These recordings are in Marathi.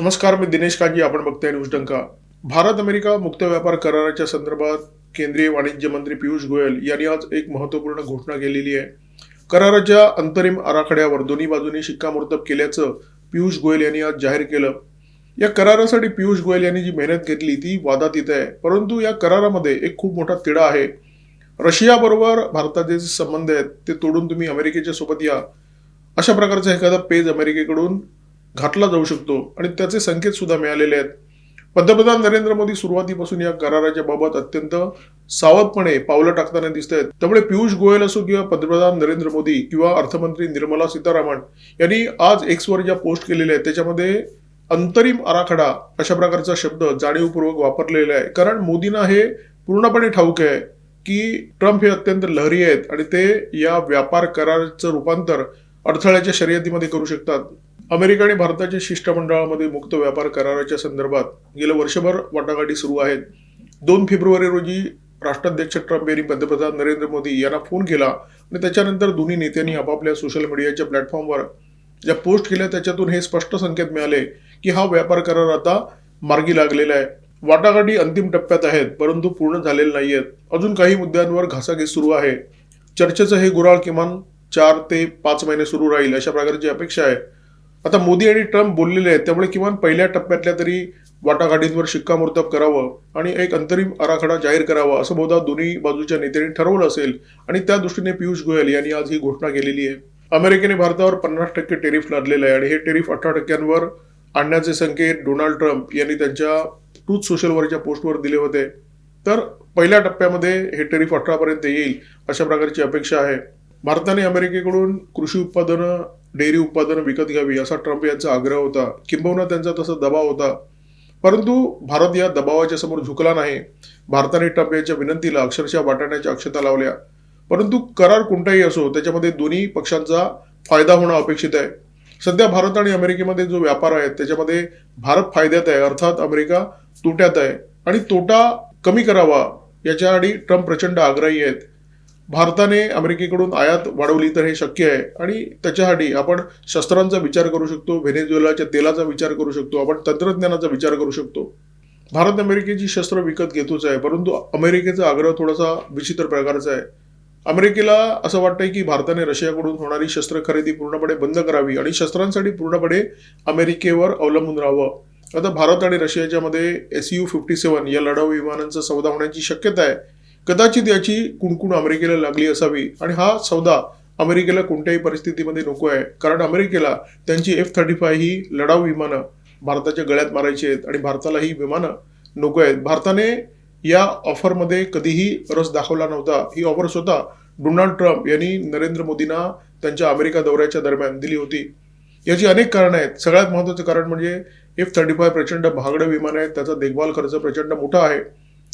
नमस्कार मी दिनेश कांजी. आपण बघताय न्यूज डंका. भारत अमेरिका मुक्त व्यापार कराराच्या संदर्भात केंद्रीय वाणिज्य मंत्री पियुष गोयल यांनी आज एक महत्त्वपूर्ण घोषणा केलेली आहे. कराराच्या अंतरिम आराखड्यावर दोन्ही बाजूंनी शिक्कामोर्तब केल्याचं पियुष गोयल यांनी आज जाहीर केलं. या करारासाठी पियुष गोयल यांनी जी मेहनत घेतली ती वादातीत आहे. परंतु या करारामध्ये एक खूप मोठा तिढा आहे. रशियाबरोबर भारताचे जे संबंध आहेत ते तोडून तुम्ही अमेरिकेच्या सोबत या. अशा प्रकारचा एखादा पेज अमेरिकेकडून घातला जाऊ शकतो आणि त्याचे संकेत सुद्धा मिळालेले आहेत. पंतप्रधान नरेंद्र मोदी सुरुवातीपासून या कराराच्या बाबत अत्यंत सावधपणे पावलं टाकताना दिसत आहेत त्यामुळे पियुष गोयल असो किंवा पंतप्रधान नरेंद्र मोदी किंवा अर्थमंत्री निर्मला सीतारामन यांनी आज एक्सवर ज्या पोस्ट केलेल्या आहेत त्याच्यामध्ये अंतरिम आराखडा अशा प्रकारचा शब्द जाणीवपूर्वक वापरलेला आहे. कारण मोदींना हे पूर्णपणे ठाऊक आहे की ट्रम्प हे अत्यंत लहरी आहेत आणि ते या व्यापार कराराचं रूपांतर अडथळ्याच्या शर्यतीमध्ये करू शकतात. अमेरिका आणि भारताच्या शिष्टमंडळामध्ये मुक्त व्यापार कराराच्या संदर्भात गेलं वर्षभर वाटाघाटी सुरू आहेत. दोन फेब्रुवारी रोजी राष्ट्राध्यक्ष ट्रम्प यांनी पंतप्रधान नरेंद्र मोदी यांना फोन केला आणि त्याच्यानंतर दोन्ही नेत्यांनी आपापल्या सोशल मीडियाच्या प्लॅटफॉर्मवर ज्या पोस्ट केल्या त्याच्यातून हे स्पष्ट संकेत मिळाले की हा व्यापार करार आता मार्गी लागलेला आहे. वाटाघाटी अंतिम टप्प्यात आहेत परंतु पूर्ण झालेले नाही आहेत अजून काही मुद्द्यांवर घासाघीस सुरू आहे. चर्चेचं हे गुराळ किमान चार ते पाच महिने सुरू राहील अशा प्रकारची अपेक्षा आहे. आता मोदी आणि ट्रम्प बोललेले आहेत त्यामुळे किमान पहिल्या टप्प्यातल्या तरी वाटाघाटींवर शिक्कामोर्तब करावं आणि एक अंतरिम आराखडा जाहीर करावा असं बहुधा दोन्ही बाजूच्या नेत्यांनी ठरवलं असेल. आणि त्या दृष्टीने पियुष गोयल यांनी आज ही घोषणा केलेली आहे. अमेरिकेने भारतावर पन्नास टक्के टेरिफ लादलेलं आहे आणि हे टेरिफ अठरा टक्क्यांवर आणण्याचे संकेत डोनाल्ड ट्रम्प यांनी त्यांच्या ट्रूथ सोशलवरच्या पोस्टवर दिले होते. तर पहिल्या टप्प्यामध्ये हे टेरिफ अठरापर्यंत येईल अशा प्रकारची अपेक्षा आहे. भारताने अमेरिकेकडून कृषी उत्पादनं डेअरी उत्पादनं विकत घ्यावी असा ट्रम्प यांचा आग्रह होता. किंबहुना त्यांचा तसा दबाव होता. परंतु भारत या दबावाच्या समोर झुकला नाही. भारताने ट्रम्प यांच्या विनंतीला अक्षरशः वाटाण्याच्या अक्षता लावल्या. परंतु करार कोणताही असो त्याच्यामध्ये दोन्ही पक्षांचा फायदा होणं अपेक्षित आहे. सध्या भारत आणि अमेरिकेमध्ये जो व्यापार आहे त्याच्यामध्ये भारत फायद्यात आहे अर्थात अमेरिका तोट्यात आहे. आणि तोटा कमी करावा याच्यासाठी ट्रम्प प्रचंड आग्रही आहेत. भारताने अमेरिकेकडून आयात वाढवली तर हे शक्य आहे. आणि त्याच्यासाठी आपण शस्त्रांचा विचार करू शकतो व्हेनेझुएलाच्या तेलाचा विचार करू शकतो आपण तंत्रज्ञानाचा विचार करू शकतो. भारत अमेरिकेची शस्त्र विकत घेतोच आहे परंतु अमेरिकेचा आग्रह थोडासा विचित्र प्रकारचा आहे. अमेरिकेला असं वाटतंय की भारताने रशियाकडून होणारी शस्त्र खरेदी पूर्णपणे बंद करावी आणि शस्त्रांसाठी पूर्णपणे अमेरिकेवर अवलंबून राहावं. आता भारत आणि रशियाच्या मध्ये एस यू फिफ्टी सेवन या लढाऊ विमानांचा सौदा होण्याची शक्यता आहे. कदाचित याची कुणकुण अमेरिकेला लागली असावी. आणि हा सौदा अमेरिकेला कोणत्याही परिस्थितीमध्ये नको आहे. कारण अमेरिकेला त्यांची एफ थर्टी फाय ही लढाऊ विमानं भारताच्या गळ्यात मारायची आहेत. आणि भारताला ही विमानं नको आहेत. भारताने या ऑफरमध्ये कधीही रस दाखवला नव्हता. ही ऑफर स्वतः डोनाल्ड ट्रम्प यांनी नरेंद्र मोदींना त्यांच्या अमेरिका दौऱ्याच्या दरम्यान दिली होती. याची अनेक कारणं आहेत. सगळ्यात महत्त्वाचं कारण म्हणजे एफ थर्टी फाय प्रचंड महागडं विमान आहे. त्याचा देखभाल खर्च प्रचंड मोठा आहे.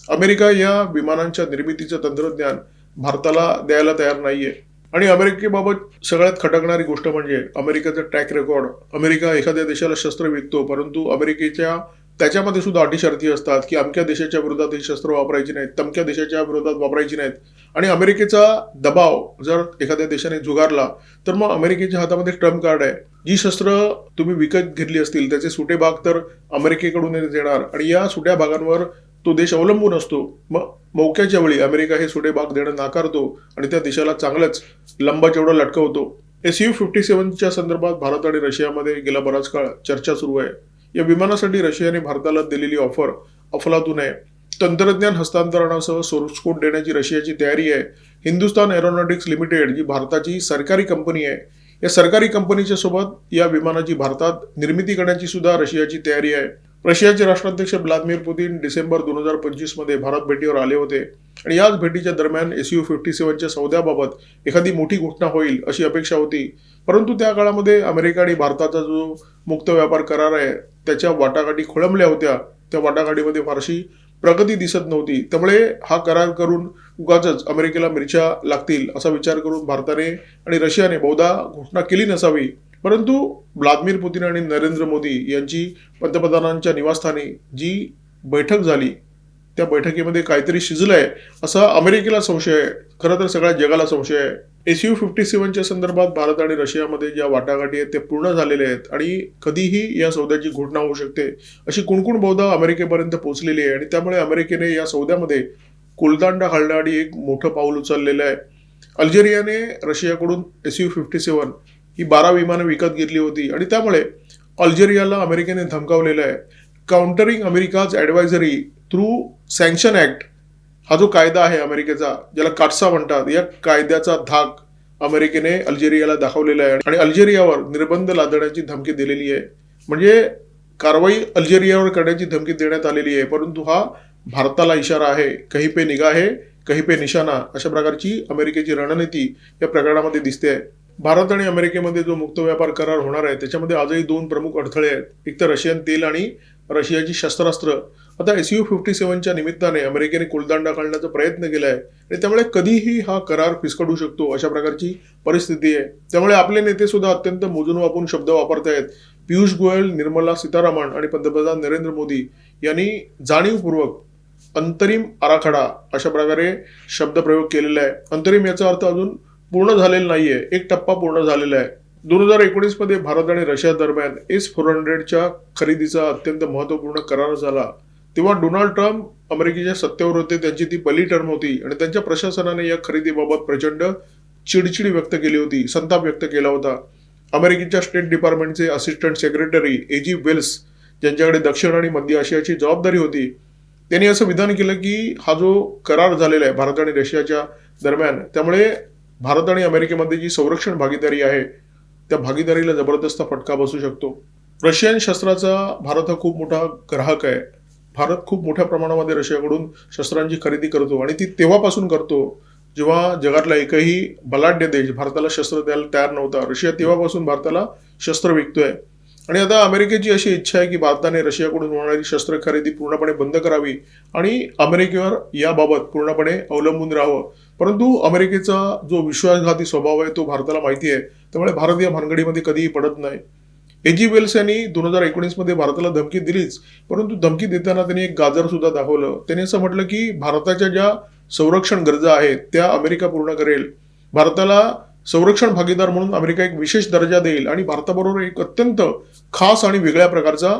अमेरिका या विमानांच्या निर्मितीचं तंत्रज्ञान भारताला द्यायला तयार नाहीये. आणि अमेरिकेबाबत सगळ्यात खटकणारी गोष्ट म्हणजे अमेरिकेचा ट्रॅक रेकॉर्ड अमेरिका एखाद्या देशाला शस्त्र विकतो परंतु अमेरिकेच्या त्याच्यामध्ये सुद्धा अटी शर्ती असतात की अमक्या देशाच्या विरोधात ही शस्त्र वापरायची नाहीत तमक्या देशाच्या विरोधात वापरायची नाहीत. आणि अमेरिकेचा दबाव जर एखाद्या देशाने जुगारला तर मग अमेरिकेच्या हातामध्ये ट्रम्प कार्ड आहे. जी शस्त्र तुम्ही विकत घेतली असतील त्याचे सुटे भाग तर अमेरिकेकडून येणार. आणि या सुट्या भागांवर तो देश अवलंबून असतो. मग मौक्याच्या वेळी अमेरिका हे सुटे भाग देणं नाकारतो आणि त्या देशाला चांगलंच लंबाचेवढं लटकवतो एस यू फिफ्टी सेव्हनच्या संदर्भात भारत आणि रशियामध्ये गेला बराच काळ चर्चा सुरू आहे. या विमानासाठी रशियाने भारताला दिलेली ऑफर अफलातून आहे. तंत्रज्ञान हस्तांतरणासह सोर्स कोड देण्याची रशियाची तयारी आहे. हिंदुस्तान एरोनॉटिक्स लिमिटेड जी भारताची सरकारी कंपनी आहे. या सरकारी कंपनीच्या सोबत या विमानाची भारतात निर्मिती करण्याची सुद्धा रशियाची तयारी आहे. रशियाचे राष्ट्राध्यक्ष व्लादिमीर पुतीन डिसेंबर दोन हजार पंचवीसमध्ये भारत भेटीवर आले होते. आणि याच भेटीच्या दरम्यान एस यू फिफ्टी सेव्हनच्या सौद्याबाबत एखादी मोठी घोषणा होईल अशी अपेक्षा होती. परंतु त्या काळामध्ये अमेरिका आणि भारताचा जो मुक्त व्यापार करार आहे त्याच्या वाटाघाटी खोळंबल्या होत्या. त्या वाटाघाटीमध्ये फारशी प्रगती दिसत नव्हती. त्यामुळे हा करार करून उगाच अमेरिकेला मिरच्या लागतील असा विचार करून भारताने आणि रशियाने बहुधा घोषणा केली नसावी. परंतु व्लादिमीर पुतीन आणि नरेंद्र मोदी यांची पंतप्रधानांच्या निवासस्थानी जी बैठक झाली त्या बैठकीमध्ये काहीतरी शिजलं आहे असा अमेरिकेला संशय आहे. खरं तर सगळ्या जगाला संशय आहे. एस यू फिफ्टी सेवनच्या संदर्भात भारत आणि रशियामध्ये ज्या वाटाघाटी आहेत ते पूर्ण झालेले आहेत आणि कधीही या सौद्याची घोषणा होऊ शकते अशी कुणकुण बहुधा अमेरिकेपर्यंत पोहोचलेली आहे आणि त्यामुळे अमेरिकेने या सौद्यामध्ये कोलदांडा घालण्याआधी एक मोठं पाऊल उचललेलं आहे. अल्जेरियाने रशियाकडून एस यू फिफ्टी सेवन ही बारा विमानं विकत घेतली होती. आणि त्यामुळे अल्जेरियाला अमेरिकेने धमकावलेलं आहे. Countering America's advisory through sanction act हा जो कायदा आहे अमेरिकेचा ज्याला काटसा म्हणतात या कायद्याचा धाक अमेरिकेने अल्जेरियाला दाखवलेला आहे. आणि अल्जेरियावर निर्बंध लादण्याची धमकी दिलेली आहे. म्हणजे कारवाई अल्जेरियावर करण्याची धमकी देण्यात आलेली आहे. परंतु हा भारताला इशारा आहे. कही पे निगा आहे कही पे निशाणा अशा प्रकारची अमेरिकेची रणनीती या प्रकरणामध्ये दिसते आहे. भारत आणि अमेरिकेमध्ये जो मुक्त व्यापार करार होणार आहे त्याच्यामध्ये आजही दोन प्रमुख अडथळे आहेत. एक तर रशियन तेल आणि रशियाची शस्त्रास्त्र. आता एस यू फिफ्टी सेव्हनच्या निमित्ताने अमेरिकेने कुलदांडा काढण्याचा प्रयत्न केला आहे आणि त्यामुळे कधीही हा करार फिसकडू शकतो अशा प्रकारची परिस्थिती आहे. त्यामुळे आपले नेते सुद्धा अत्यंत मोजून वापरून शब्द वापरतायत. पियुष गोयल निर्मला सीतारामन आणि पंतप्रधान नरेंद्र मोदी यांनी जाणीवपूर्वक अंतरिम आराखडा अशा प्रकारे शब्दप्रयोग केलेला आहे. अंतरिम याचा अर्थ अजून पूर्ण झालेला आहे एक टप्पा पूर्ण झालेला आहे. दोन हजार एकोणीसमध्ये भारत आणि रशिया दरम्यान एस फोर हंड्रेडच्या खरेदीचा अत्यंत महत्त्वपूर्ण करार झाला. तेव्हा डोनाल्ड ट्रम्प अमेरिकेच्या सत्तेवर होते. त्यांची ती पहिली टर्म होती आणि त्यांच्या प्रशासनाने या खरेदीबाबत प्रचंड चिडचिड व्यक्त केली होती संताप व्यक्त केला होता. अमेरिकेच्या स्टेट डिपार्टमेंटचे असिस्टंट सेक्रेटरी एजी वेल्स ज्यांच्याकडे दक्षिण आणि मध्य आशियाची जबाबदारी होती त्यांनी असं विधान केलं की हा जो करार झालेला आहे भारत आणि रशियाच्या दरम्यान त्यामुळे भारत आणि अमेरिकेमध्ये जी संरक्षण भागीदारी आहे त्या भागीदारीला जबरदस्त फटका बसू शकतो. रशियन शस्त्राचा भारत हा खूप मोठा ग्राहक आहे. भारत खूप मोठ्या प्रमाणामध्ये रशियाकडून शस्त्रांची खरेदी करतो आणि ती तेव्हापासून करतो जेव्हा जगातला एकही बलाढ्य देश भारताला शस्त्र द्यायला तयार नव्हता. रशिया तेव्हापासून भारताला शस्त्र विकतोय. आणि आता अमेरिकेची अशी इच्छा आहे की भारताने रशियाकडून होणारी शस्त्र खरेदी पूर्णपणे बंद करावी आणि अमेरिकेवर याबाबत पूर्णपणे अवलंबून राहावं. परंतु अमेरिकेचा जो विश्वासघाती स्वभाव आहे तो भारताला माहिती आहे. त्यामुळे भारत या भानगडीमध्ये कधीही पडत नाही. एजी वेल्स यांनी दोन हजार एकोणीसमध्ये भारताला धमकी दिलीच परंतु धमकी देताना त्यांनी एक गाजर सुद्धा दाखवलं. त्यांनी असं म्हटलं की भारताच्या ज्या संरक्षण गरजा आहेत त्या अमेरिका पूर्ण करेल. भारताला संरक्षण भागीदार म्हणून अमेरिका एक विशेष दर्जा देईल आणि भारताबरोबर एक अत्यंत खास आणि वेगळ्या प्रकारचा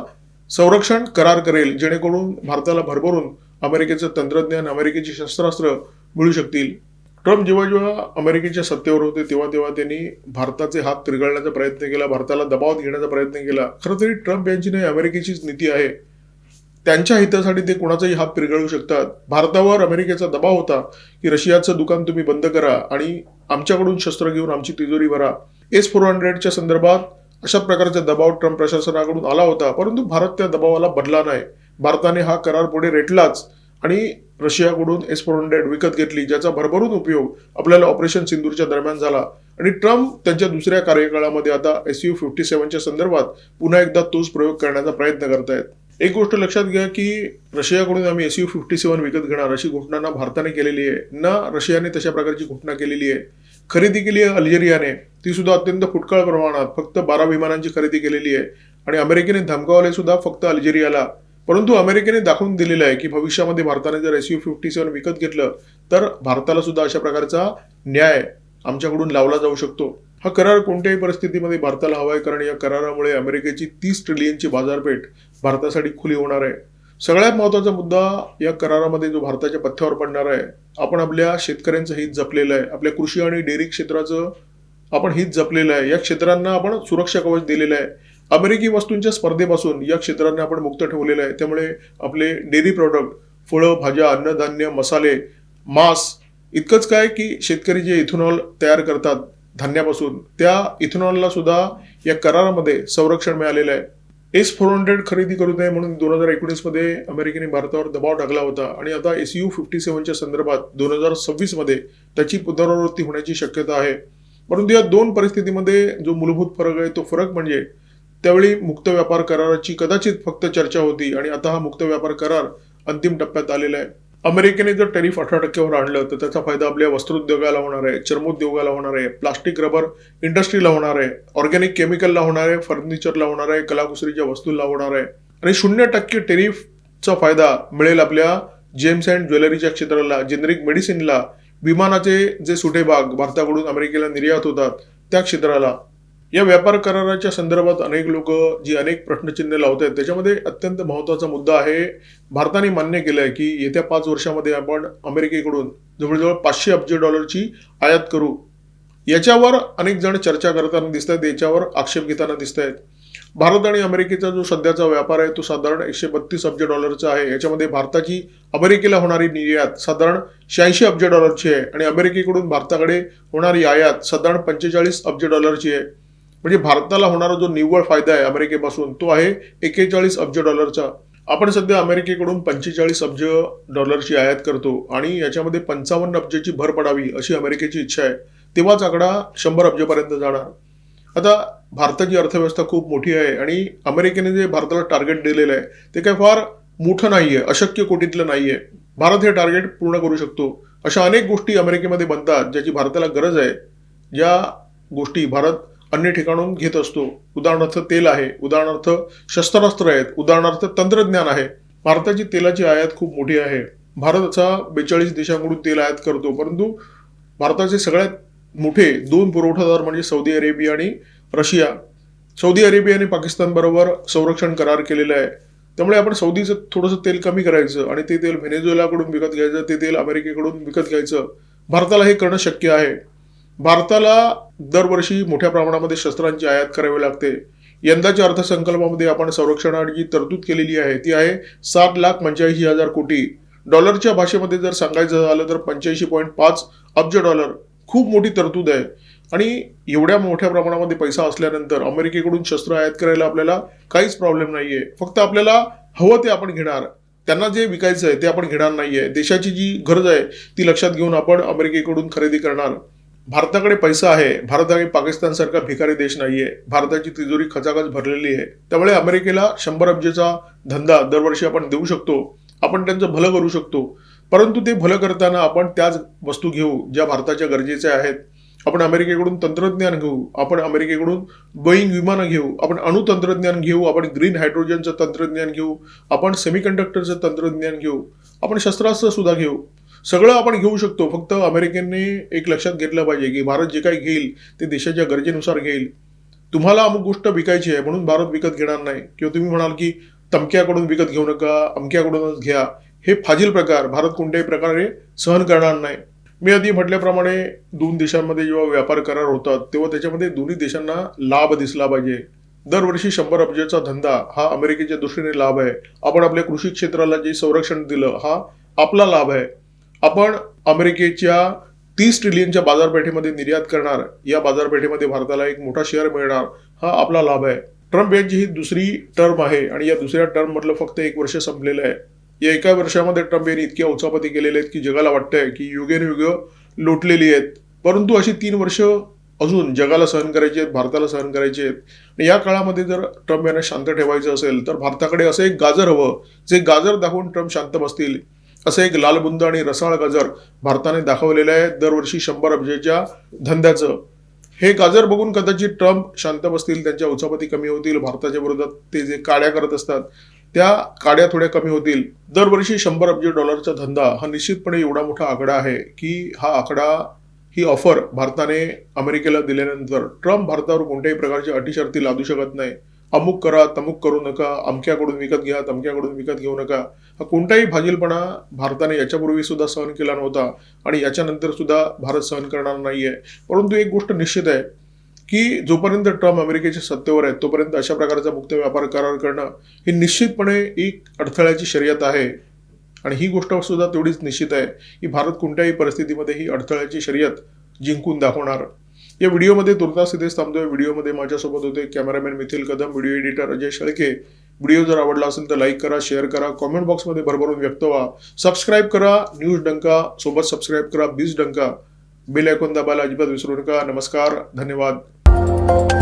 संरक्षण करार करेल जेणेकरून भारताला भरभरून अमेरिकेचं तंत्रज्ञान अमेरिकेची शस्त्रास्त्र मिळू शकतील. ट्रम्प जेव्हा जेव्हा अमेरिकेच्या सत्तेवर होते तेव्हा तेव्हा त्यांनी भारताचे हात पिरगळण्याचा प्रयत्न केला भारताला दबावात घेण्याचा प्रयत्न केला. खरं तरी ट्रम्प यांची नाही अमेरिकेचीच नीती आहे. त्यांच्या हितासाठी ते कोणाचाही हात पिरगळू शकतात. भारतावर अमेरिकेचा दबाव होता की रशियाचं दुकान तुम्ही बंद करा आणि आमच्याकडून शस्त्र घेऊन आमची तिजोरी भरा. एस फोर हंड्रेडच्या संदर्भात अशा प्रकारचा दबाव ट्रम्प प्रशासनाकडून आला होता परंतु भारत त्या दबावाला बदला नाही. भारताने हा करार पुढे रेटलाच आणि रशियाकडून एस फोर हंड्रेड विकत घेतली ज्याचा भरभरून उपयोग आपल्याला ऑपरेशन सिंदूरच्या दरम्यान झाला. आणि ट्रम्प त्यांच्या दुसऱ्या कार्यकाळामध्ये आता एस यू फिफ्टी सेव्हनच्या संदर्भात पुन्हा एकदा तोच प्रयोग करण्याचा प्रयत्न करतायत. एक गोष्ट लक्षात घ्या की रशियाकडून आम्ही एस यू फिफ्टी सेव्हन विकत घेणार अशी घोषणा ना भारताने केलेली आहे. ना रशियाने तशा प्रकारची घोषणा केलेली आहे. खरेदी केली आहे अल्जेरियाने. ती सुद्धा अत्यंत फुटकाळ प्रमाणात फक्त बारा विमानांची खरेदी केलेली आहे. आणि अमेरिकेने धमकावले सुद्धा फक्त अल्जेरियाला. परंतु अमेरिकेने दाखवून दिलेलं आहे की भविष्यामध्ये भारताने जर एस यू फिफ्टी सेव्हन विकत घेतलं तर भारताला सुद्धा अशा प्रकारचा न्याय आमच्याकडून लावला जाऊ शकतो. हा करार कोणत्याही परिस्थितीमध्ये भारताला हवा आहे कारण या करारामुळे अमेरिकेची तीस ट्रिलियनची बाजारपेठ भारतासाठी खुली होणार आहे. सगळ्यात महत्त्वाचा मुद्दा या करारामध्ये जो भारताच्या पथ्यावर पडणार आहे आपण आपल्या शेतकऱ्यांचं हित जपलेलं आहे. आपल्या कृषी आणि डेअरी क्षेत्राचं आपण हित जपलेलं आहे. या क्षेत्रांना आपण सुरक्षा कवच दिलेलं आहे. अमेरिकी वस्तूंच्या स्पर्धेपासून या क्षेत्रांना आपण मुक्त ठेवलेलं आहे. त्यामुळे आपले डेअरी प्रॉडक्ट फळं भाज्या अन्नधान्य मसाले मांस इतकंच काय की शेतकरी जे इथेनॉल तयार करतात धान्यापासून. त्या इथेनॉलला सुद्धा या करारामध्ये संरक्षण मिळालेलं आहे. एस फोर हंड्रेड खरेदी करू नये म्हणून दोन हजार एकोणीसमध्ये अमेरिकेने भारतावर दबाव टाकला होता आणि आता एस यू फिफ्टी सेव्हनच्या संदर्भात दोन हजार सव्वीसमध्ये त्याची पुनरावृत्ती होण्याची शक्यता आहे. परंतु या दोन परिस्थितीमध्ये जो मूलभूत फरक आहे तो फरक म्हणजे त्यावेळी मुक्त व्यापार कराराची कदाचित फक्त चर्चा होती आणि आता हा मुक्त व्यापार करार अंतिम टप्प्यात आलेला आहे. अमेरिकेने जर टॅरिफ अठरा टक्क्यावर आणलं तर त्याचा फायदा आपल्या वस्त्रोद्योगाला होणार आहे चर्मोद्योगाला होणार आहे प्लास्टिक रबर इंडस्ट्रीला होणार आहे ऑर्गॅनिक केमिकलला होणार आहे फर्निचरला होणार आहे कलाकुसरीच्या वस्तूंना होणार आहे. आणि शून्य टक्के टेरिफचा फायदा मिळेल आपल्या जेम्स अँड ज्वेलरीच्या क्षेत्राला जेनेरिक मेडिसिनला. विमानाचे जे सुटे भाग भारताकडून अमेरिकेला निर्यात होतात त्या क्षेत्राला. या व्यापार कराराच्या संदर्भात अनेक लोक जी अनेक प्रश्नचिन्ह लावत आहेत त्याच्यामध्ये अत्यंत महत्त्वाचा मुद्दा आहे. भारताने मान्य केलं आहे की येत्या पाच वर्षामध्ये आपण अमेरिकेकडून जवळजवळ पाचशे अब्ज डॉलरची आयात करू. याच्यावर अनेक जण चर्चा करताना दिसत आहेत याच्यावर आक्षेप घेताना दिसत आहेत भारत आणि अमेरिकेचा जो सध्याचा व्यापार आहे तो साधारण एकशे बत्तीस अब्ज डॉलरचा आहे. याच्यामध्ये भारताची अमेरिकेला होणारी निर्यात साधारण शहाऐंशी अब्ज डॉलरची आहे आणि अमेरिकेकडून भारताकडे होणारी आयात साधारण पंचेचाळीस अब्ज डॉलरची आहे. म्हणजे भारताला होणारा जो निव्वळ फायदा आहे अमेरिकेपासून तो आहे एकेचाळीस अब्ज डॉलरचा. आपण सध्या अमेरिकेकडून पंचेचाळीस अब्ज डॉलरची आयात करतो आणि याच्यामध्ये पंचावन्न अब्जची भर पडावी अशी अमेरिकेची इच्छा आहे. तेव्हाच आकडा शंभर अब्जपर्यंत जाणार. आता भारताची अर्थव्यवस्था खूप मोठी आहे आणि अमेरिकेने जे भारताला टार्गेट दिलेलं आहे ते काय फार मोठं नाही आहे अशक्य कोटीतलं नाही आहे भारत हे टार्गेट पूर्ण करू शकतो. अशा अनेक गोष्टी अमेरिकेमध्ये बनतात ज्याची भारताला गरज आहे. ज्या गोष्टी भारत अन्य ठिकाणून घेत असतो. उदाहरणार्थ तेल आहे. उदाहरणार्थ शस्त्रास्त्र आहेत. उदाहरणार्थ तंत्रज्ञान आहे. भारताची तेलाची आयात खूप मोठी आहे. भारताचा बेचाळीस देशांकडून तेल आयात करतो. परंतु भारताचे सगळ्यात मोठे दोन पुरवठादार म्हणजे सौदी अरेबिया आणि रशिया. सौदी अरेबिया आणि पाकिस्तान बरोबर संरक्षण करार केलेला आहे. त्यामुळे आपण सौदीचं थोडंसं तेल कमी करायचं आणि ते तेल व्हेनेझुएलाकडून विकत घ्यायचं ते तेल अमेरिकेकडून विकत घ्यायचं. भारताला हे करणं शक्य आहे. भारताला दरवर्षी मोठ्या प्रमाणामध्ये शस्त्रांची आयात करावी लागते. यंदाच्या अर्थसंकल्पामध्ये आपण संरक्षणाची जी तरतूद केलेली आहे ती आहे सात लाख पंच्याऐंशी हजार कोटी. डॉलरच्या भाषेमध्ये जर सांगायचं झालं तर पंच्याऐंशी पॉईंट पाच अब्ज डॉलर खूप मोठी तरतूद आहे. आणि एवढ्या मोठ्या प्रमाणामध्ये पैसा असल्यानंतर अमेरिकेकडून शस्त्र आयात करायला आपल्याला काहीच प्रॉब्लेम नाहीये. फक्त आपल्याला हवं ते आपण घेणार. त्यांना जे विकायचं आहे ते आपण घेणार नाहीये. देशाची जी गरज आहे ती लक्षात घेऊन आपण अमेरिकेकडून खरेदी करणार. भारताकडे पैसा आहे भारत आणि पाकिस्तानसारखा भिकारी देश नाहीये भारताची तिजोरी खचाखच भरलेली आहे. त्यामुळे अमेरिकेला शंभर अब्जचा धंदा दरवर्षी आपण देऊ शकतो आपण त्यांचं भलं करू शकतो. परंतु ते भलं करताना आपण त्याच वस्तू घेऊ ज्या भारताच्या गरजेच्या आहेत. आपण अमेरिकेकडून तंत्रज्ञान घेऊ आपण अमेरिकेकडून बोईंग विमानं घेऊ आपण अणुतंत्रज्ञान घेऊ आपण ग्रीन हायड्रोजनचं तंत्रज्ञान घेऊ आपण सेमीकंडक्टरचं तंत्रज्ञान घेऊ आपण शस्त्रास्त्र सुद्धा घेऊ. सगळं आपण घेऊ शकतो. फक्त अमेरिकेने एक लक्षात घेतलं पाहिजे की भारत जे काही घेईल ते देशाच्या गरजेनुसार घेईल. तुम्हाला अमुक गोष्ट विकायची आहे म्हणून भारत विकत घेणार नाही. किंवा तुम्ही म्हणाल की तमक्याकडून विकत घेऊ नका अमक्याकडूनच घ्या. हे फाजील प्रकार भारत कोणत्याही प्रकारे सहन करणार नाही. मी आधी म्हटल्याप्रमाणे दोन देशांमध्ये जेव्हा व्यापार करार होतात तेव्हा त्याच्यामध्ये दोन्ही देशांना लाभ दिसला पाहिजे. दरवर्षी शंभर अब्जाचा धंदा हा अमेरिकेच्या दृष्टीने लाभ आहे. आपण आपल्या कृषी क्षेत्राला जे संरक्षण दिलं हा आपला लाभ आहे. आपण अमेरिकेच्या तीस ट्रिलियनच्या बाजारपेठेमध्ये निर्यात करणार या बाजारपेठेमध्ये भारताला एक मोठा शेअर मिळणार हा आपला लाभ आहे. ट्रम्प यांची ही दुसरी टर्म आहे आणि या दुसऱ्या टर्म मधलं फक्त एक वर्ष संपलेलं आहे. या एका वर्षामध्ये ट्रम्प यांनी इतक्या उचापती केलेले आहेत की जगाला वाटतंय की युगेनयुग लोटलेली आहेत. परंतु अशी तीन वर्ष अजून जगाला सहन करायची आहेत भारताला सहन करायची आहेत. आणि या काळामध्ये जर ट्रम्प यांना शांत ठेवायचं असेल तर भारताकडे असं एक गाजर हवं जे गाजर दाखवून ट्रम्प शांत बसतील. असं एक लालबुंद आणि रसाळ गाजर भारताने दाखवलेलं आहे. दरवर्षी शंभर अब्जेच्या धंद्याचं. हे गाजर बघून कदाचित ट्रम्प शांत बसतील त्यांच्या उचापती कमी होतील भारताच्या विरोधात ते जे काड्या करत असतात त्या काड्या थोड्या कमी होतील. दरवर्षी शंभर अब्ज डॉलरचा धंदा हा निश्चितपणे एवढा मोठा आकडा आहे की हा आकडा ही ऑफर भारताने अमेरिकेला दिल्यानंतर ट्रम्प भारतावर कोणत्याही प्रकारच्या अटीशर्ती लादू शकत नाही. अमुक करा तमुक करू नका अमक्याकडून विकत घ्या तमक्याकडून विकत घेऊ नका. हा कोणताही भाजीलपणा भारताने याच्यापूर्वी सुद्धा सहन केला नव्हता आणि याच्यानंतर सुद्धा भारत सहन करणार नाहीये. परंतु एक गोष्ट निश्चित आहे की जोपर्यंत ट्रम्प अमेरिकेच्या सत्तेवर आहेत तोपर्यंत अशा प्रकारचा मुक्त व्यापार करार करणं ही निश्चितपणे एक अडथळ्याची शर्यत आहे. आणि ही गोष्ट सुद्धा तेवढीच निश्चित आहे की भारत कोणत्याही परिस्थितीमध्ये ही अडथळ्याची शर्यत जिंकून दाखवणार. या व्हिडिओमध्ये तुर्तास इथेच थांबतोय. व्हिडिओमध्ये माझ्यासोबत होते cameraman Mithil Kadam video editor Ajay Shelke. Video जर आवडला असेल तर लाईक करा शेअर करा कॉमेंट बॉक्समध्ये भरभरून व्यक्त व्हा. सबस्क्राईब करा न्यूज डंका सोबत सबस्क्राईब करा बीज डंका. बेल ऐकून दाबायला अजिबात विसरू नका. नमस्कार धन्यवाद.